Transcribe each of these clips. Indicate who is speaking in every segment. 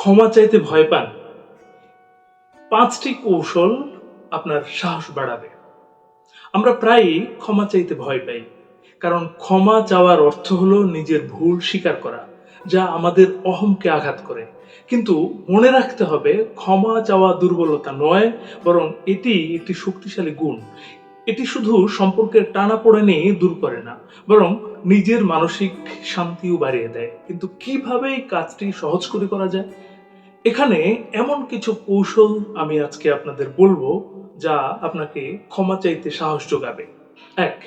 Speaker 1: ক্ষমা চাইতে ভয় পান, পাঁচটি কৌশল আপনার সাহস বাড়াবে। আমরা প্রায়ই ক্ষমা চাইতে ভয় পাই, কারণ ক্ষমা চাওয়ার অর্থ হলো নিজের ভুল স্বীকার করা, যা আমাদের অহংকে আঘাত করে। কিন্তু মনে রাখতে হবে, ক্ষমা চাওয়া দুর্বলতা নয়, বরং এটি একটি শক্তিশালী গুণ। এটি শুধু সম্পর্কের টানাপোড়েনে দূর করে না, বরং নিজের মানসিক শান্তিও বাড়িয়ে দেয়। কিন্তু কীভাবে এই কাজটি সহজ করে করা যায়? এখানে এমন কিছু কৌশল আমি আজকে আপনাদের বলব যা আপনাকে ক্ষমা চাইতে সাহস যোগাবে। এক,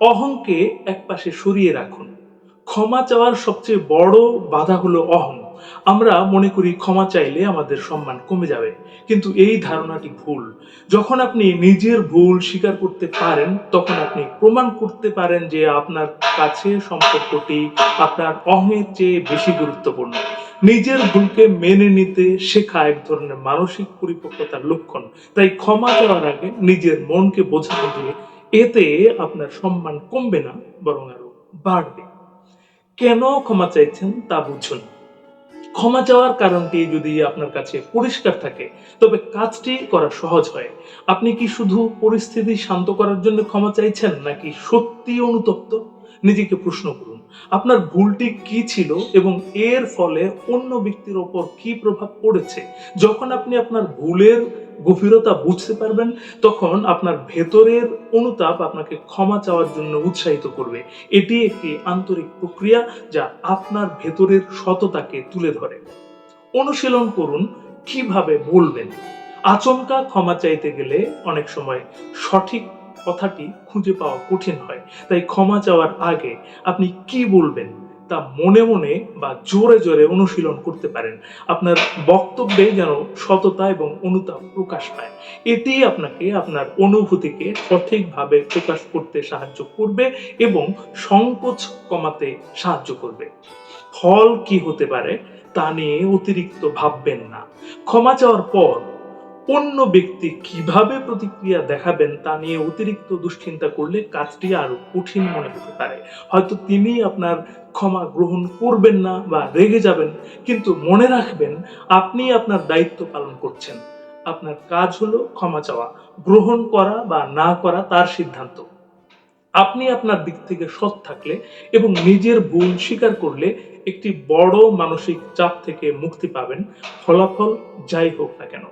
Speaker 1: অহংকে একপাশে সরিয়ে রাখুন। ক্ষমা চাওয়ার সবচেয়ে বড় বাধা হলো অহং। আমরা মনে করি ক্ষমা চাইলে আমাদের সম্মান কমে যাবে, কিন্তু এই ধারণাটি ভুল। যখন আপনি নিজের ভুল স্বীকার করতে পারেন, তখন আপনি প্রমাণ করতে পারেন যে আপনার কাছে সম্পর্কটি আপনার অহংয়ের চেয়ে বেশি গুরুত্বপূর্ণ। নিজের ভুলকে মেনে নিতে শেখা এক ধরনের মানসিক পরিপক্কতার লক্ষণ। তাই ক্ষমা চাওয়ার আগে নিজের মনকে বোঝানো দিয়ে এতে আপনার সম্মান কমবে না, বরং আরও বাড়বে। কেন ক্ষমা চাইছেন তা বুঝুন। ক্ষমা চাওয়ার কারণটি যদি আপনার কাছে পরিষ্কার থাকে, তবে কাজটি করা সহজ হয়। আপনি কি শুধু পরিস্থিতি শান্ত করার জন্য ক্ষমা চাইছেন, নাকি সত্যি অনুতপ্ত? নিজেকে প্রশ্ন করুন। আপনার ভুলটি কি ছিল এবং এর ফলে অন্য ব্যক্তির ওপর কি প্রভাব পড়েছে? যখন আপনি আপনার ভুলের গভীরতা বুঝতে পারবেন, তখন আপনার ভেতরের অনুতাপ আপনাকে ক্ষমা চাওয়ার জন্য উৎসাহিত করবে। এটি একটি আন্তরিক প্রক্রিয়া যা আপনার ভেতরের সততাকে তুলে ধরে। অনুশীলন করুন, কীভাবে বলবেন? আচমকা ক্ষমা চাইতে গেলে অনেক সময় সঠিক কথাটি খুঁজে পাওয়া কঠিন হয়। তাই ক্ষমা চাওয়ার আগে আপনি কি বলবেন তা মনে মনে বা জোরে জোরে অনুশীলন করতে পারেন। আপনার বক্তব্যে যেন সততা এবং অনুতাপ প্রকাশ পায়। এটি আপনাকে আপনার অনুভূতিকে সঠিকভাবে প্রকাশ করতে সাহায্য করবে এবং সংকোচ কমাতে সাহায্য করবে। ফল কি হতে পারে তা নিয়ে অতিরিক্ত ভাববেন না। ক্ষমা চাওয়ার পর অন্য ব্যক্তি কীভাবে প্রতিক্রিয়া দেখাবেন তা নিয়ে অতিরিক্ত দুশ্চিন্তা করলে কাজটি আরও কঠিন মনে হতে পারে। হয়তো তিনি আপনার ক্ষমা গ্রহণ করবেন না বা রেগে যাবেন, কিন্তু মনে রাখবেন আপনি আপনার দায়িত্ব পালন করছেন। আপনার কাজ হলো ক্ষমা চাওয়া, গ্রহণ করা বা না করা তার সিদ্ধান্ত। আপনি আপনার দিক থেকে সৎ থাকলে এবং নিজের ভুল স্বীকার করলে একটি বড় মানসিক চাপ থেকে মুক্তি পাবেন, ফলাফল যাই হোক না কেন।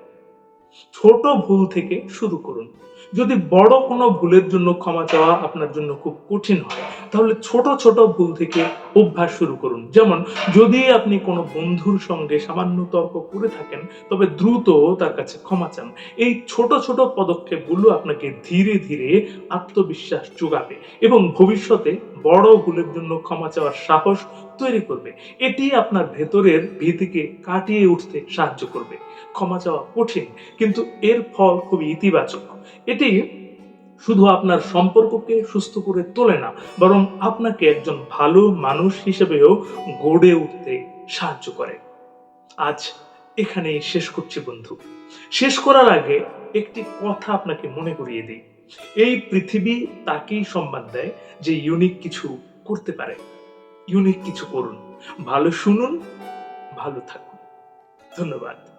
Speaker 1: ছোট ভুল থেকে শুরু করুন। যদি বড় কোনো ভুলের জন্য ক্ষমা চাওয়া আপনার জন্য খুব কঠিন হয়, তাহলে ছোট ছোট ভুল থেকে অভ্যাস শুরু করুন। যেমন, যদি আপনি কোনো বন্ধুর সঙ্গে সামান্য তর্ক করে থাকেন, তবে দ্রুত তার কাছে ক্ষমা চান। এই ছোট ছোট পদক্ষেপগুলো আপনাকে ধীরে ধীরে আত্মবিশ্বাস যোগাবে এবং ভবিষ্যতে বড় ভুলের জন্য ক্ষমা চাওয়ার সাহস তৈরি করবে। এটি আপনার ভেতরের ভীতিকে কাটিয়ে উঠতে সাহায্য করবে। ক্ষমা চাওয়া কঠিন, কিন্তু এর ফল খুবই ইতিবাচক। এটি শুধু আপনার সম্পর্ককে সুস্থ করে তোলে না, বরং আপনাকে একজন ভালো মানুষ হিসেবেও গড়ে উঠতে সাহায্য করে। আজ এখানেই শেষ করছি বন্ধু। শেষ করার আগে একটি কথা আপনাকে মনে করিয়ে দিই। এই পৃথিবী তাকেই সম্মান দেয় যে ইউনিক কিছু করতে পারে। ইউনিক কিছু করুন। ভালো শুনুন, ভালো থাকুন। ধন্যবাদ।